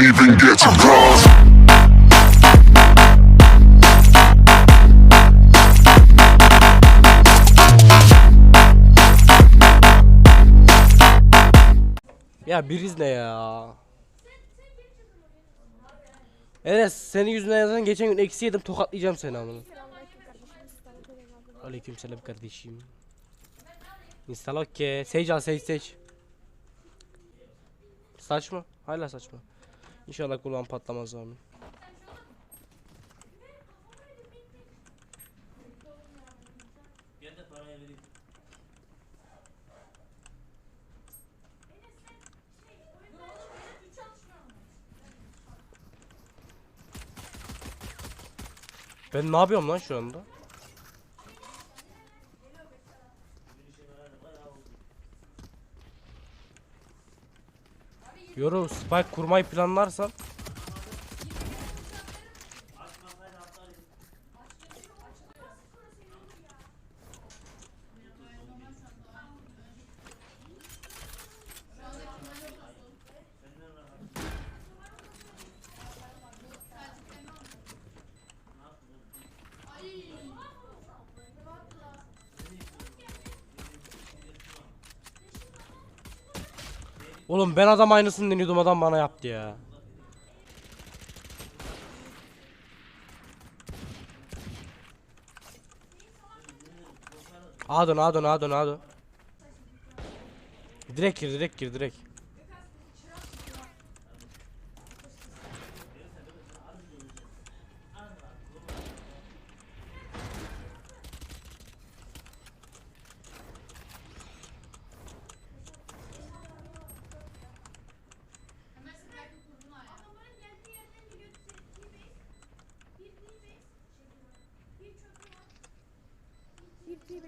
even get to cross. Ya biriz ne ya? Enes senin yüzünden yazan geçen gün eksi yedim tokatlayacağım seni amına. Abi. Aleykümselam kardeşim. Install okey. Sage al Sage Sage. Saçma. Hala saçma. İnşallah kulağım patlamaz abi. Ben ne yapıyorum lan şu anda? Yoru spike kurmayı planlarsan Oğlum ben adam aynısını deniyordum adam bana yaptı ya. A dön A dön A dön A dön. Direkt gir direkt gir direkt.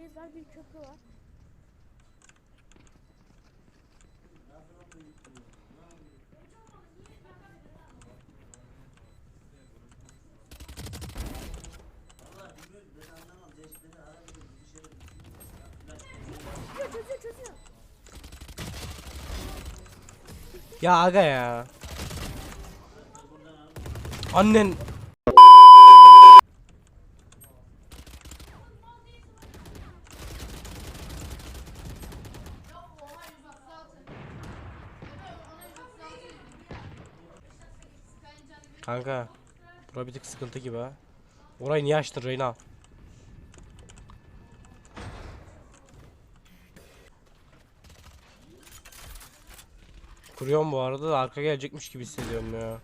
Tibiriz bir köprü var. Çözüyor, çözüyor, çözüyor. Ya aga ya. Annen Kanka Bura bir tık sıkıntı gibi ha Orayı niye açtın Reyna? Kuruyorum bu arada da arka gelecekmiş gibi hissediyorum ya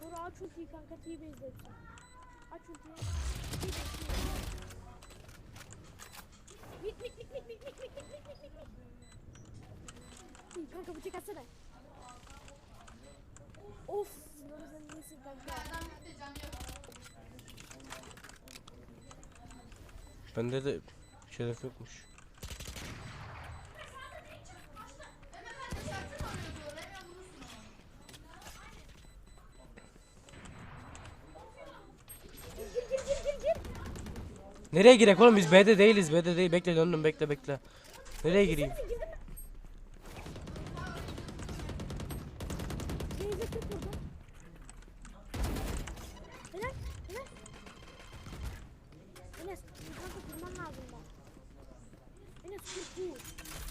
Bora aç ultiyi kanka T-Base'de. Aç Kanka bıçak atsana. Of. Sizin neyse kanka. Bende de şeref yokmuş. Nereye girek oğlum biz B'de değiliz B'de değil bekle döndüm bekle bekle Nereye gireyim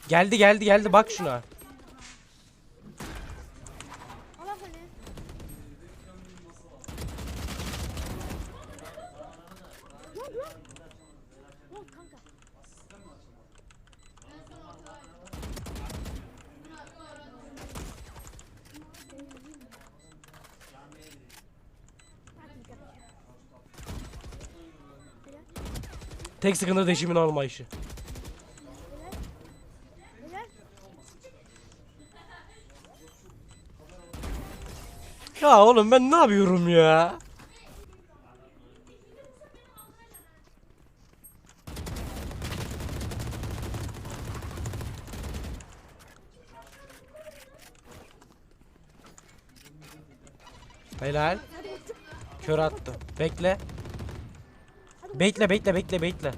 Geldi geldi geldi bak şuna. Tek sıkıntı deşimin almayışı. Ya oğlum ben ne yapıyorum ya? Helal. Kör attı. Bekle. Bekle bekle bekle bekle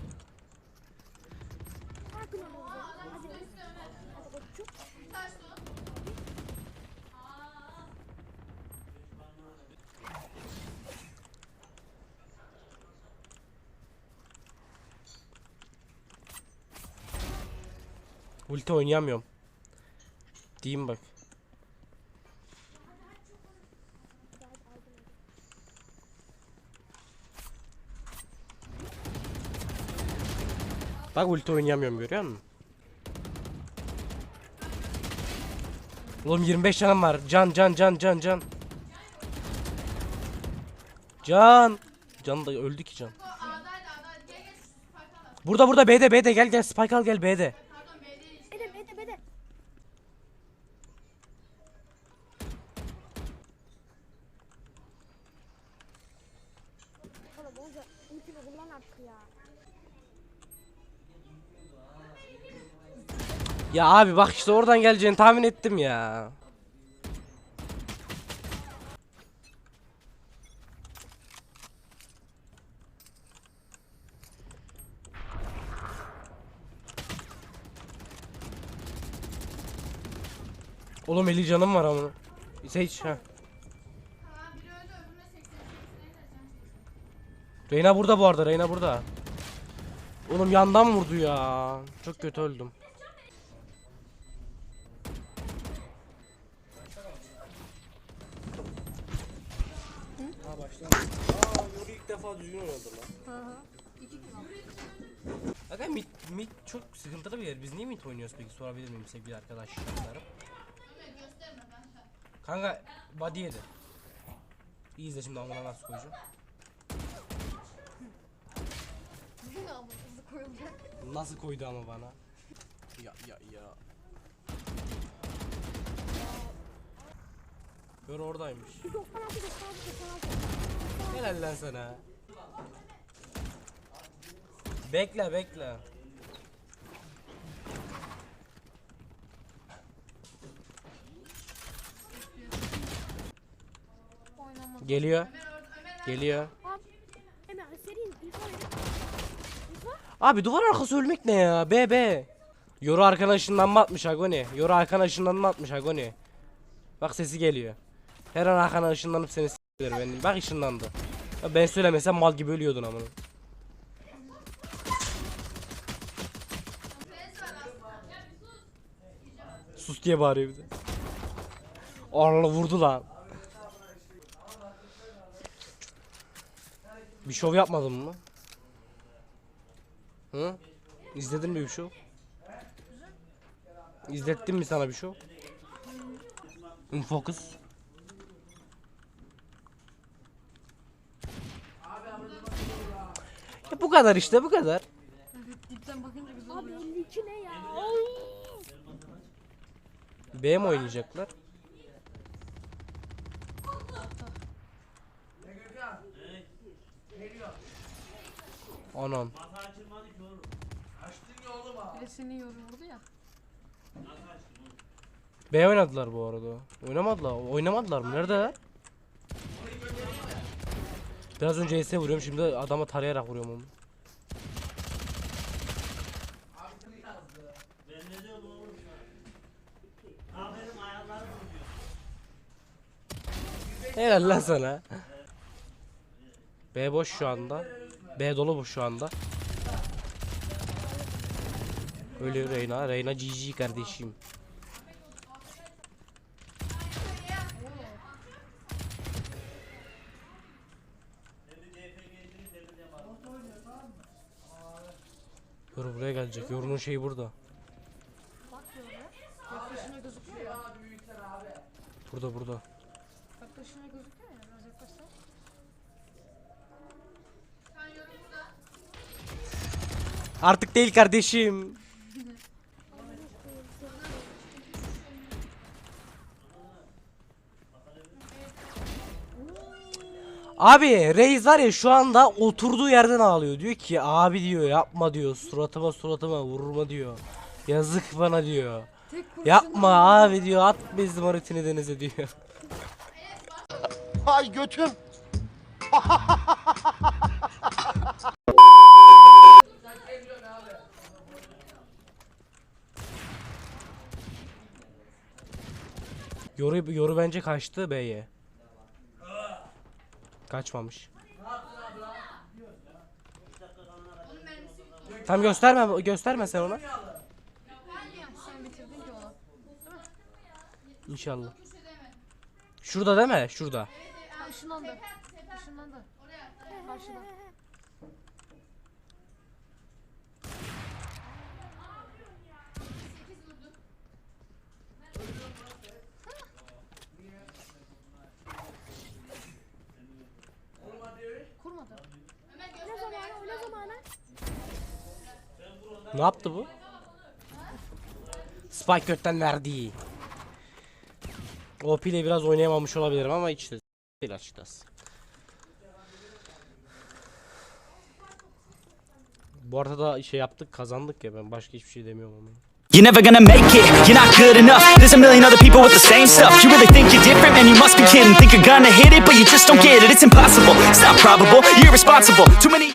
Ulti oynayamıyorum. Diyeyim bak. Bak ulti oynayamıyorum görüyor musun? Oğlum 25 canım var. Can can can can can. Can. Can da öldü ki can. Burada burada B'de B'de gel gel Spike al gel B'de. Ya abi bak işte oradan geleceğini tahmin ettim ya. Oğlum 50 canım var ama. Sage ha. Reyna burada bu arada. Reyna burada. Oğlum yandan vurdu ya. Çok kötü öldüm. Aa Yuri ilk defa düzgün oynadı lan. Aga mid, mid çok sıkıntılı bir yer. Biz niye mid oynuyoruz peki sorabilir miyim sevgili arkadaşlarım? Kanka body yedi. İyi izle şimdi amına nasıl koyacağım. Nasıl koydu ama bana? Ya ya ya. Gör oradaymış. 96 96 96. Helal lan sana. Bekle bekle. Geliyor. Geliyor. Abi duvar arkası ölmek ne ya? B B. Yoru arkadaşından mı atmış Agoni? Yoru arkadaşından mı atmış Agoni? Bak sesi geliyor. Her an arkana ışınlanıp seni s**ler benim. Bak ışınlandı. Ya ben söylemesem mal gibi ölüyordun amına. Sus diye bağırıyor bir de. Allah vurdu lan. Bir şov yapmadın mı? Hı? İzledin mi bir şov? İzlettim mi sana bir şov? Focus. Ya bu kadar işte bu kadar. Abi 52 ne ya? B mi oynayacaklar? Anan. Birisini yoruldu ya. B oynadılar bu arada. Oynamadılar. Oynamadılar mı? Nerede? Biraz önce ES vuruyorum şimdi adama tarayarak vuruyorum onu. Helal lan sana. B boş şu anda. B dolu bu şu anda. Öyle Reyna. Reyna GG kardeşim. Yoru buraya gelecek. Yorunun şeyi burada. Yaklaşına gözüküyor ya. Burada burada. Yaklaşına gözüküyor ya. Biraz yaklaşsan. Artık değil kardeşim. Abi Reis var ya şu anda oturduğu yerden ağlıyor. Diyor ki abi diyor yapma diyor. Suratıma suratıma vurma diyor. Yazık bana diyor. Tek kurşun Yapma abi diyor. At bizim haritini denize diyor. Ay götüm. Yoru, yoru bence kaçtı B'ye. Kaçmamış. Tam gösterme gösterme sen ona. sen bitirdin ki onu. İnşallah. Şurada değil mi? Şurada. Ha ışınlandı. Işınlandı. Karşıda. Kurmadı. Ne zamanı? Ne zamanı? Ne yaptı bu? Spike götten verdi. OP ile biraz oynayamamış olabilirim ama hiç de değil açıkçası. Bu arada da şey yaptık kazandık ya. Ben başka hiçbir şey demiyorum ama. You're never gonna make it, you're not good enough. There's a million other people with the same stuff. You really think you're different, man, you must be kidding. Think you're gonna hit it, but you just don't get it. It's impossible, it's not probable, you're irresponsible Too many